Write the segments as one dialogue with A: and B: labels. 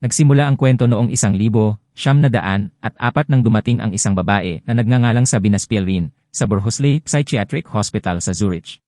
A: Nagsimula ang kwento noong isang libo, siyam na daan, at apat nang dumating ang isang babae na nagngangalang Sabina Spielrin sa Burhusley Psychiatric Hospital sa Zurich.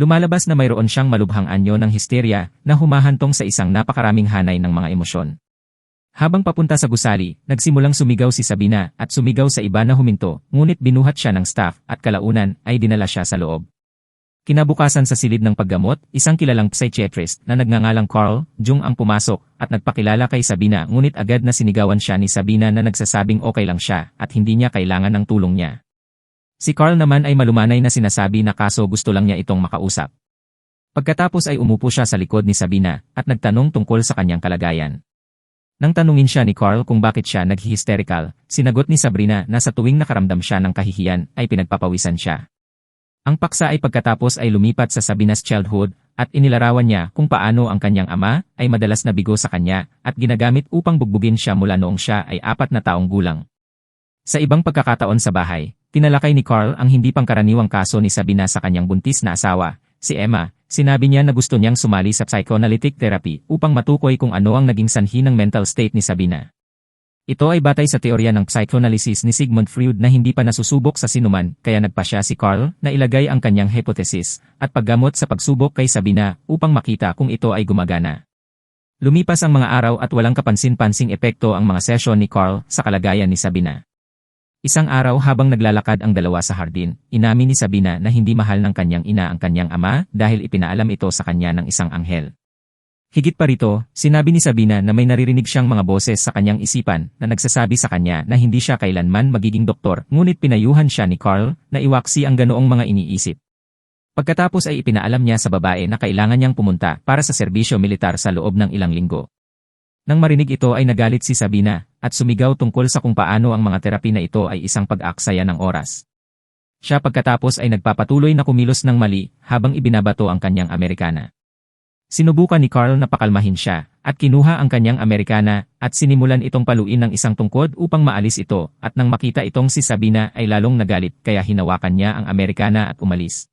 A: Lumalabas na mayroon siyang malubhang anyo ng histeria na humahantong sa isang napakaraming hanay ng mga emosyon. Habang papunta sa gusali, nagsimulang sumigaw si Sabina at sumigaw sa iba na huminto, ngunit binuhat siya ng staff at kalaunan ay dinala siya sa loob. Kinabukasan sa silid ng paggamot, isang kilalang psychiatrist na nagngangalang Carl Jung ang pumasok at nagpakilala kay Sabina ngunit agad na sinigawan siya ni Sabina na nagsasabing okay lang siya at hindi niya kailangan ng tulong niya. Si Carl naman ay malumanay na sinasabi na kaso gusto lang niya itong makausap. Pagkatapos ay umupo siya sa likod ni Sabina at nagtanong tungkol sa kanyang kalagayan. Nang tanungin siya ni Carl kung bakit siya nag-hysterical, sinagot ni Sabrina na sa tuwing nakaramdam siya ng kahihiyan ay pinagpapawisan siya. Ang paksa ay pagkatapos ay lumipat sa Sabina's childhood at inilarawan niya kung paano ang kanyang ama ay madalas na bigo sa kanya at ginagamit upang bugbugin siya mula noong siya ay apat na taong gulang. Sa ibang pagkakataon sa bahay, tinalakay ni Carl ang hindi pangkaraniwang kaso ni Sabina sa kanyang buntis na asawa, si Emma, Sinabi niya na gusto niyang sumali sa psychoanalytic therapy upang matukoy kung ano ang naging sanhi ng mental state ni Sabina. Ito ay batay sa teorya ng psychoanalysis ni Sigmund Freud na hindi pa nasusubok sa sinuman kaya nagpa siya si Carl na ilagay ang kanyang hypothesis at paggamot sa pagsubok kay Sabina upang makita kung ito ay gumagana. Lumipas ang mga araw at walang kapansin-pansing epekto ang mga session ni Carl sa kalagayan ni Sabina. Isang araw habang naglalakad ang dalawa sa hardin, inamin ni Sabina na hindi mahal ng kanyang ina ang kanyang ama dahil ipinaalam ito sa kanya ng isang anghel. Higit pa rito, sinabi ni Sabina na may naririnig siyang mga boses sa kanyang isipan na nagsasabi sa kanya na hindi siya kailanman magiging doktor ngunit pinayuhan siya ni Carl na iwaksi ang ganoong mga iniisip. Pagkatapos ay ipinaalam niya sa babae na kailangan niyang pumunta para sa serbisyo militar sa loob ng ilang linggo. Nang marinig ito ay nagalit si Sabina at sumigaw tungkol sa kung paano ang mga terapi na ito ay isang pag-aksaya ng oras. Siya pagkatapos ay nagpapatuloy na kumilos ng mali habang ibinabato ang kanyang Amerikana. Sinubukan ni Carl na pakalmahin siya at kinuha ang kanyang Amerikana at sinimulan itong paluin ng isang tungkod upang maalis ito at nang makita itong si Sabina ay lalong nagalit kaya hinawakan niya ang Amerikana at umalis.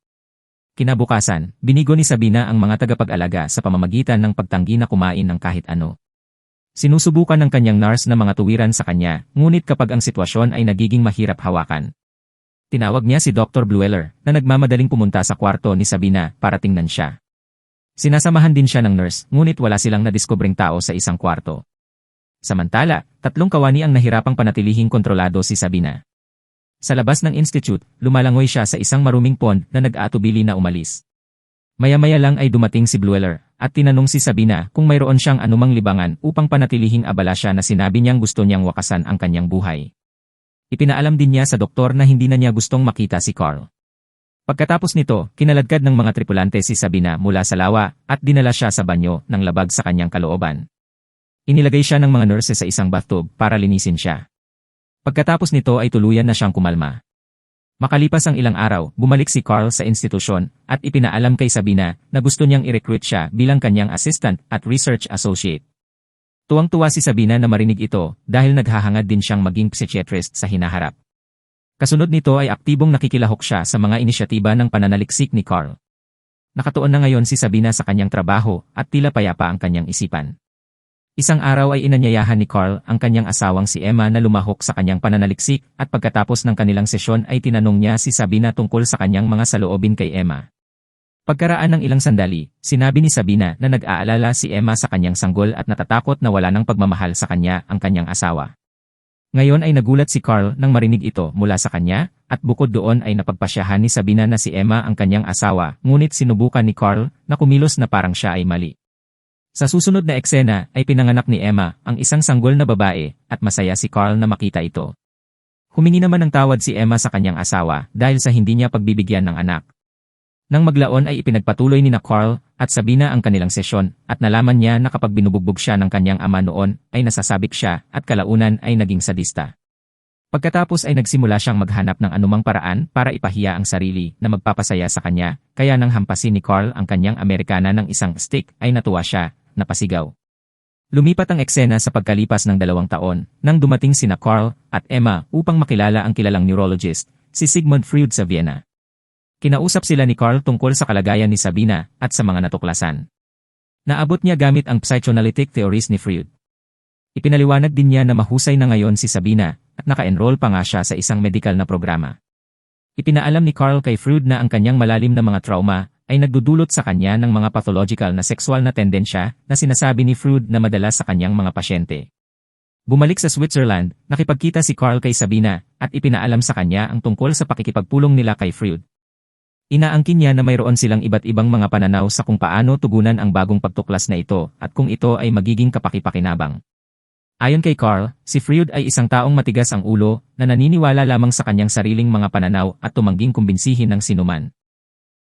A: Kinabukasan, binigo ni Sabina ang mga tagapag-alaga sa pamamagitan ng pagtanggi na kumain ng kahit ano. Sinusubukan ng kanyang nurse na mga tuwiran sa kanya, ngunit kapag ang sitwasyon ay nagiging mahirap hawakan. Tinawag niya si Dr. Blueller na nagmamadaling pumunta sa kwarto ni Sabina para tingnan siya. Sinasamahan din siya ng nurse, ngunit wala silang nadiskobring tao sa isang kwarto. Samantala, tatlong kawani ang nahirapang panatilihing kontrolado si Sabina. Sa labas ng institute, lumalangoy siya sa isang maruming pond na nag-aatubili na umalis. Maya-maya lang ay dumating si Blueller at tinanong si Sabina kung mayroon siyang anumang libangan upang panatilihing abala siya na sinabi niyang gusto niyang wakasan ang kanyang buhay. Ipinaalam din niya sa doktor na hindi na niya gustong makita si Carl. Pagkatapos nito, kinaladkad ng mga tripulante si Sabina mula sa lawa at dinala siya sa banyo ng labag sa kanyang kalooban. Inilagay siya ng mga nurses sa isang bathtub para linisin siya. Pagkatapos nito ay tuluyan na siyang kumalma. Makalipas ang ilang araw, bumalik si Carl sa institusyon at ipinaalam kay Sabina na gusto niyang i-recruit siya bilang kanyang assistant at research associate. Tuwang-tuwa si Sabina na marinig ito dahil naghahangad din siyang maging psychiatrist sa hinaharap. Kasunod nito ay aktibong nakikilahok siya sa mga inisyatiba ng pananaliksik ni Carl. Nakatuon na ngayon si Sabina sa kanyang trabaho at tila payapa ang kanyang isipan. Isang araw ay inanyayahan ni Carl ang kanyang asawang si Emma na lumahok sa kanyang pananaliksik at pagkatapos ng kanilang sesyon ay tinanong niya si Sabina tungkol sa kanyang mga saloobin kay Emma. Pagkaraan ng ilang sandali, sinabi ni Sabina na nag-aalala si Emma sa kanyang sanggol at natatakot na wala ng pagmamahal sa kanya ang kanyang asawa. Ngayon ay nagulat si Carl nang marinig ito mula sa kanya, at bukod doon ay napagpasyahan ni Sabina na si Emma ang kanyang asawa, ngunit sinubukan ni Carl na kumilos na parang siya ay mali. Sa susunod na eksena ay pinanganak ni Emma ang isang sanggol na babae at masaya si Carl na makita ito. Humingi naman ng tawad si Emma sa kanyang asawa dahil sa hindi niya pagbibigyan ng anak. Nang maglaon ay ipinagpatuloy ni na Carl at Sabina ang kanilang sesyon at nalaman niya na kapag binubugbog siya ng kanyang ama noon ay nasasabik siya at kalaunan ay naging sadista. Pagkatapos ay nagsimula siyang maghanap ng anumang paraan para ipahiya ang sarili na magpapasaya sa kanya, kaya nang hampasin ni Carl ang kanyang Amerikana ng isang stick ay natuwa siya napasigaw. Lumipat ang eksena sa pagkalipas ng dalawang taon, nang dumating sina Carl at Emma upang makilala ang kilalang neurologist, si Sigmund Freud sa Vienna. Kinausap sila ni Carl tungkol sa kalagayan ni Sabina at sa mga natuklasan. Naabot niya gamit ang psychoanalytic theories ni Freud. Ipinaliwanag din niya na mahusay na ngayon si Sabina at naka-enroll pa nga siya sa isang medical na programa. Ipinaalam ni Carl kay Freud na ang kanyang malalim na mga trauma ay nagdudulot sa kanya ng mga pathological na sexual na tendensya na sinasabi ni Freud na madalas sa kanyang mga pasyente. Bumalik sa Switzerland, nakipagkita si Carl kay Sabina at ipinaalam sa kanya ang tungkol sa pakikipagpulong nila kay Freud. Inaangkin niya na mayroon silang iba't ibang mga pananaw sa kung paano tugunan ang bagong pagtuklas na ito at kung ito ay magiging kapakipakinabang. Ayon kay Carl, si Freud ay isang taong matigas ang ulo na naniniwala lamang sa kanyang sariling mga pananaw at tumangging kumbinsihin ng sinuman.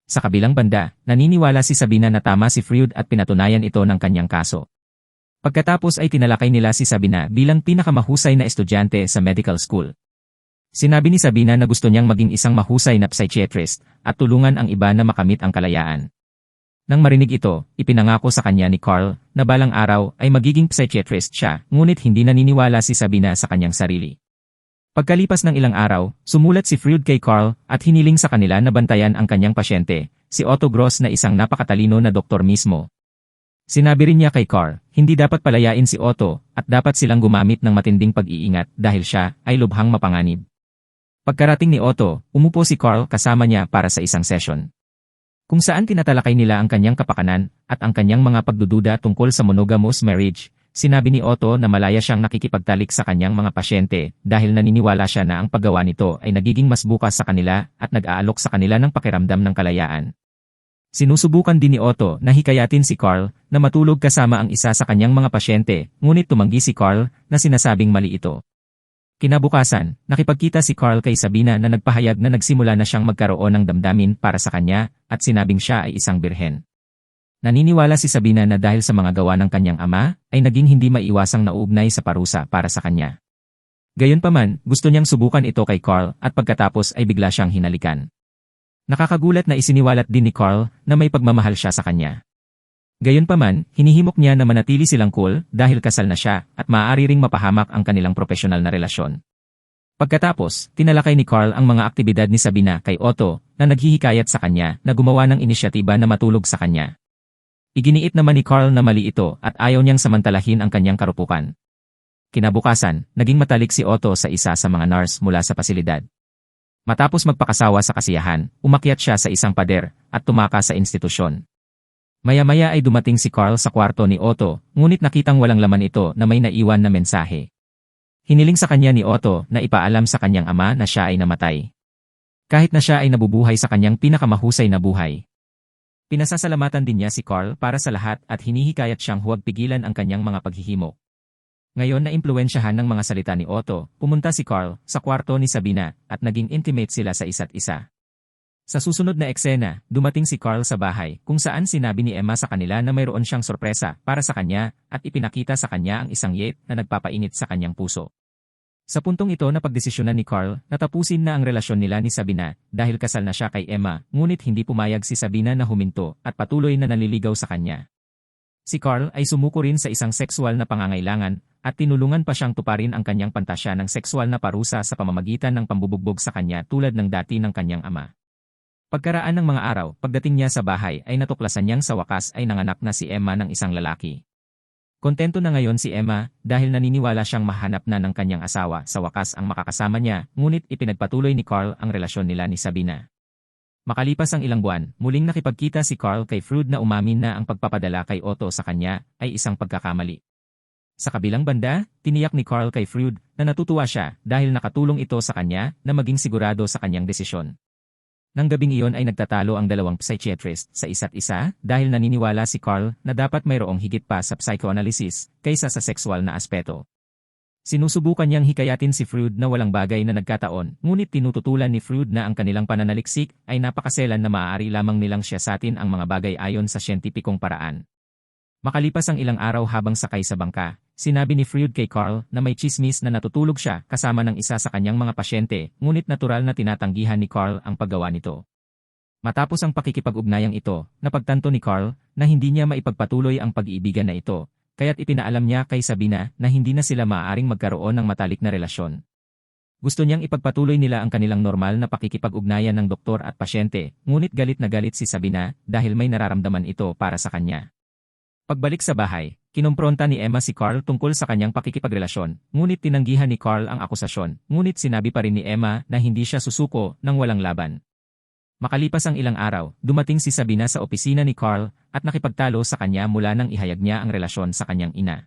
A: Sa kabilang banda, naniniwala si Sabina na tama si Freud at pinatunayan ito ng kanyang kaso. Pagkatapos ay tinalakay nila si Sabina bilang pinakamahusay na estudyante sa medical school. Sinabi ni Sabina na gusto niyang maging isang mahusay na psychiatrist at tulungan ang iba na makamit ang kalayaan. Nang marinig ito, ipinangako sa kanya ni Carl na balang araw ay magiging psychiatrist siya ngunit hindi naniniwala si Sabina sa kanyang sarili. Pagkalipas ng ilang araw, sumulat si Freud kay Carl at hiniling sa kanila na bantayan ang kanyang pasyente, si Otto Gross na isang napakatalino na doktor mismo. Sinabi rin niya kay Carl, hindi dapat palayain si Otto at dapat silang gumamit ng matinding pag-iingat dahil siya ay lubhang mapanganib. Pagkarating ni Otto, umupo si Carl kasama niya para sa isang session. Kung saan tinatalakay nila ang kanyang kapakanan at ang kanyang mga pagdududa tungkol sa monogamous marriage, sinabi ni Otto na malaya siyang nakikipagtalik sa kanyang mga pasyente dahil naniniwala siya na ang paggawa nito ay nagiging mas bukas sa kanila at nag-aalok sa kanila ng pakiramdam ng kalayaan. Sinusubukan din ni Otto na hikayatin si Carl na matulog kasama ang isa sa kanyang mga pasyente, ngunit tumanggi si Carl na sinasabing mali ito. Kinabukasan, nakipagkita si Carl kay Sabina na nagpahayag na nagsimula na siyang magkaroon ng damdamin para sa kanya at sinabing siya ay isang birhen. Naniniwala si Sabina na dahil sa mga gawa ng kanyang ama, ay naging hindi maiwasang nauugnay sa parusa para sa kanya. Gayunpaman, gusto niyang subukan ito kay Carl at pagkatapos ay bigla siyang hinalikan. Nakakagulat na isiniwalat din ni Carl na may pagmamahal siya sa kanya. Gayunpaman, hinihimok niya na manatili silang cool dahil kasal na siya at maaari ring mapahamak ang kanilang profesional na relasyon. Pagkatapos, tinalakay ni Carl ang mga aktibidad ni Sabina kay Otto na naghihikayat sa kanya na gumawa ng inisyatiba na matulog sa kanya. Iginiit naman ni Carl na mali ito at ayaw niyang samantalahin ang kanyang karupukan. Kinabukasan, naging matalik si Otto sa isa sa mga nurse mula sa pasilidad. Matapos magpakasawa sa kasiyahan, umakyat siya sa isang pader at tumaka sa institusyon. Maya-maya ay dumating si Carl sa kwarto ni Otto, ngunit nakitang walang laman ito na may naiwan na mensahe. Hiniling sa kanya ni Otto na ipaalam sa kanyang ama na siya ay namatay. Kahit na siya ay nabubuhay sa kanyang pinakamahusay na buhay. Pinasasalamatan din niya si Carl para sa lahat at hinihikayat siyang huwag pigilan ang kanyang mga paghihimo. Ngayon na impluensyahan ng mga salita ni Otto, pumunta si Carl sa kwarto ni Sabina at naging intimate sila sa isa't isa. Sa susunod na eksena, dumating si Carl sa bahay kung saan sinabi ni Emma sa kanila na mayroon siyang sorpresa para sa kanya at ipinakita sa kanya ang isang yet na nagpapainit sa kanyang puso. Sa puntong ito na pagdesisyonan ni Carl na tapusin na ang relasyon nila ni Sabina dahil kasal na siya kay Emma ngunit hindi pumayag si Sabina na huminto at patuloy na naliligaw sa kanya. Si Carl ay sumuko rin sa isang sexual na pangangailangan at tinulungan pa siyang tuparin ang kanyang pantasya ng sexual na parusa sa pamamagitan ng pambubugbog sa kanya tulad ng dati ng kanyang ama. Pagkaraan ng mga araw, pagdating niya sa bahay ay natuklasan niyang sa wakas ay nanganak na si Emma ng isang lalaki. Kontento na ngayon si Emma dahil naniniwala siyang mahanap na ng kanyang asawa sa wakas ang makakasama niya ngunit ipinagpatuloy ni Carl ang relasyon nila ni Sabina. Makalipas ang ilang buwan, muling nakipagkita si Carl kay Freud na umamin na ang pagpapadala kay Otto sa kanya ay isang pagkakamali. Sa kabilang banda, tiniyak ni Carl kay Freud na natutuwa siya dahil nakatulong ito sa kanya na maging sigurado sa kanyang desisyon. Nang gabing iyon ay nagtatalo ang dalawang psychiatrist sa isa't isa dahil naniniwala si Carl na dapat mayroong higit pa sa psychoanalysis kaysa sa sexual na aspeto. Sinusubukan niyang hikayatin si Freud na walang bagay na nagkataon, ngunit tinututulan ni Freud na ang kanilang pananaliksik ay napakaselan na maaari lamang nilang siyasatin ang mga bagay ayon sa siyentipikong paraan. Makalipas ang ilang araw habang sakay sa bangka, Sinabi ni Freud kay Carl na may chismis na natutulog siya kasama ng isa sa kanyang mga pasyente, ngunit natural na tinatanggihan ni Carl ang paggawa nito. Matapos ang pakikipag-ugnayang ito, napagtanto ni Carl na hindi niya maipagpatuloy ang pag-iibigan na ito, kaya't ipinaalam niya kay Sabina na hindi na sila maaaring magkaroon ng matalik na relasyon. Gusto niyang ipagpatuloy nila ang kanilang normal na pakikipag-ugnayan ng doktor at pasyente, ngunit galit na galit si Sabina dahil may nararamdaman ito para sa kanya. Pagbalik sa bahay, kinumpronta ni Emma si Carl tungkol sa kanyang pakikipagrelasyon, ngunit tinanggihan ni Carl ang akusasyon, ngunit sinabi pa rin ni Emma na hindi siya susuko nang walang laban. Makalipas ang ilang araw, dumating si Sabina sa opisina ni Carl at nakipagtalo sa kanya mula nang ihayag niya ang relasyon sa kanyang ina.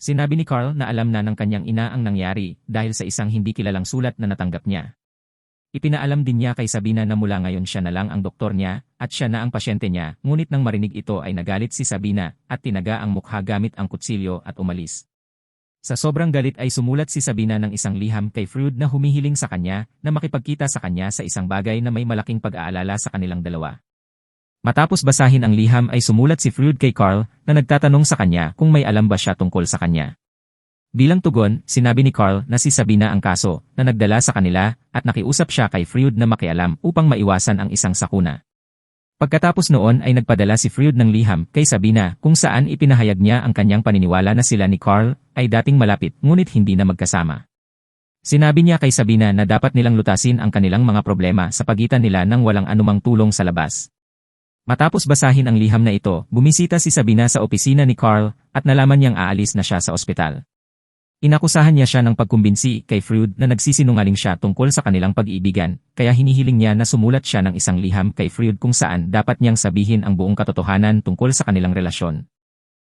A: Sinabi ni Carl na alam na ng kanyang ina ang nangyari dahil sa isang hindi kilalang sulat na natanggap niya. Ipinaalam din niya kay Sabina na mula ngayon siya na lang ang doktor niya at siya na ang pasyente niya, ngunit nang marinig ito ay nagalit si Sabina at tinaga ang mukha gamit ang kutsilyo at umalis. Sa sobrang galit ay sumulat si Sabina ng isang liham kay Freud na humihiling sa kanya na makipagkita sa kanya sa isang bagay na may malaking pag-aalala sa kanilang dalawa. Matapos basahin ang liham ay sumulat si Freud kay Carl na nagtatanong sa kanya kung may alam ba siya tungkol sa kanya. Bilang tugon, sinabi ni Carl na si Sabina ang kaso na nagdala sa kanila at nakiusap siya kay Freud na makialam upang maiwasan ang isang sakuna. Pagkatapos noon ay nagpadala si Freud ng liham kay Sabina kung saan ipinahayag niya ang kanyang paniniwala na sila ni Carl ay dating malapit ngunit hindi na magkasama. Sinabi niya kay Sabina na dapat nilang lutasin ang kanilang mga problema sa pagitan nila nang walang anumang tulong sa labas. Matapos basahin ang liham na ito, bumisita si Sabina sa opisina ni Carl at nalaman niyang aalis na siya sa ospital. Inakusahan niya siya ng pagkumbinsi kay Freud na nagsisinungaling siya tungkol sa kanilang pag-iibigan, kaya hinihiling niya na sumulat siya ng isang liham kay Freud kung saan dapat niyang sabihin ang buong katotohanan tungkol sa kanilang relasyon.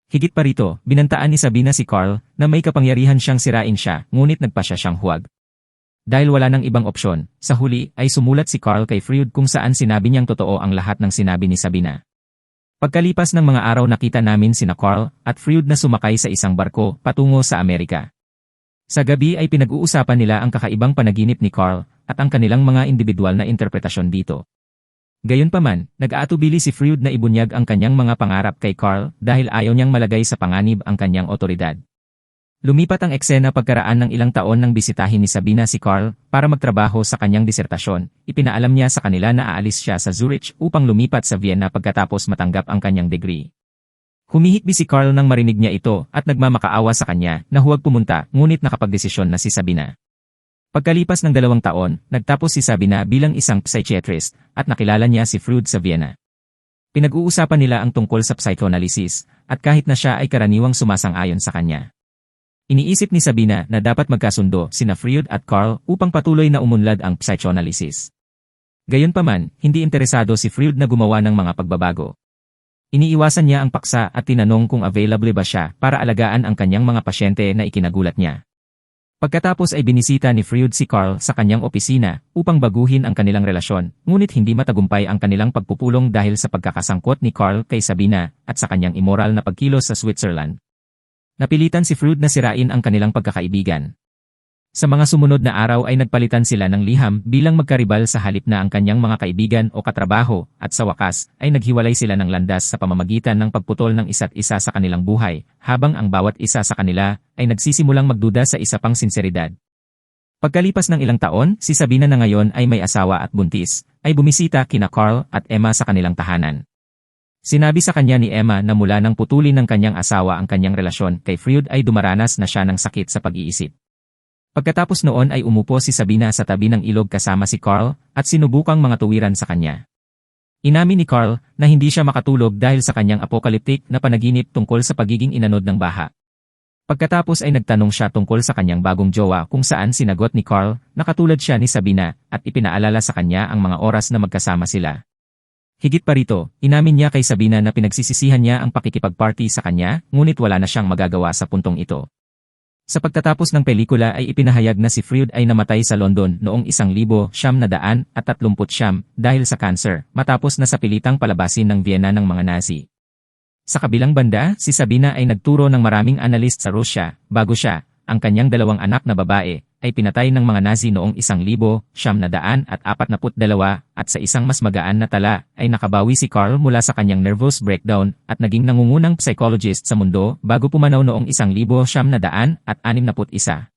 A: Higit pa rito, binantaan ni Sabina si Carl na may kapangyarihan siyang sirain siya, ngunit nagpa siya siyang huwag. Dahil wala nang ibang opsyon, sa huli ay sumulat si Carl kay Freud kung saan sinabi niyang totoo ang lahat ng sinabi ni Sabina. Pagkalipas ng mga araw nakita namin sina Carl at Freud na sumakay sa isang barko patungo sa Amerika. Sa gabi ay pinag-uusapan nila ang kakaibang panaginip ni Carl at ang kanilang mga individual na interpretasyon dito. Gayunpaman, nag-aatubili si Freud na ibunyag ang kanyang mga pangarap kay Carl dahil ayaw niyang malagay sa panganib ang kanyang otoridad. Lumipat ang eksena pagkaraan ng ilang taon nang bisitahin ni Sabina si Carl para magtrabaho sa kanyang disertasyon. Ipinaalam niya sa kanila na aalis siya sa Zurich upang lumipat sa Vienna pagkatapos matanggap ang kanyang degree. Humihikbi si Carl nang marinig niya ito at nagmamakaawa sa kanya na huwag pumunta ngunit nakapagdesisyon na si Sabina. Pagkalipas ng dalawang taon, nagtapos si Sabina bilang isang psychiatrist at nakilala niya si Freud sa Vienna. Pinag-uusapan nila ang tungkol sa psychoanalysis at kahit na siya ay karaniwang sumasang-ayon sa kanya. Iniisip ni Sabina na dapat magkasundo sina Freud at Carl upang patuloy na umunlad ang psychoanalysis. Gayunpaman, hindi interesado si Freud na gumawa ng mga pagbabago. Iniiwasan niya ang paksa at tinanong kung available ba siya para alagaan ang kanyang mga pasyente na ikinagulat niya. Pagkatapos ay binisita ni Freud si Carl sa kanyang opisina upang baguhin ang kanilang relasyon, ngunit hindi matagumpay ang kanilang pagpupulong dahil sa pagkakasangkot ni Carl kay Sabina at sa kanyang immoral na pagkilos sa Switzerland. Napilitan si Freud na sirain ang kanilang pagkakaibigan. Sa mga sumunod na araw ay nagpalitan sila ng liham bilang magkaribal sa halip na ang kanyang mga kaibigan o katrabaho at sa wakas ay naghiwalay sila ng landas sa pamamagitan ng pagputol ng isa't isa sa kanilang buhay habang ang bawat isa sa kanila ay nagsisimulang magduda sa isa pang sinseridad. Pagkalipas ng ilang taon, si Sabina na ngayon ay may asawa at buntis, ay bumisita kina Carl at Emma sa kanilang tahanan. Sinabi sa kanya ni Emma na mula nang putulin ng kanyang asawa ang kanyang relasyon kay Freud ay dumaranas na siya ng sakit sa pag-iisip. Pagkatapos noon ay umupo si Sabina sa tabi ng ilog kasama si Carl at sinubukang mga tuwiran sa kanya. Inamin ni Carl na hindi siya makatulog dahil sa kanyang apokaliptik na panaginip tungkol sa pagiging inanod ng baha. Pagkatapos ay nagtanong siya tungkol sa kanyang bagong jowa kung saan sinagot ni Carl na katulad siya ni Sabina at ipinaalala sa kanya ang mga oras na magkasama sila. Higit pa rito, inamin niya kay Sabina na pinagsisisihan niya ang pakikipagparty sa kanya ngunit wala na siyang magagawa sa puntong ito. Sa pagtatapos ng pelikula ay ipinahayag na si Freud ay namatay sa London noong isang libo siyam na daan at tatlumput siyam dahil sa cancer matapos na sa pilitang palabasin ng Vienna ng mga Nazi. Sa kabilang banda, si Sabina ay nagturo ng maraming analyst sa Russia bago siya, ang kanyang dalawang anak na babae, ay pinatay ng mga Nazi noong 1942 at sa isang mas magaan na tala ay nakabawi si Carl mula sa kanyang nervous breakdown at naging nangungunang psychologist sa mundo bago pumanaw noong 1961.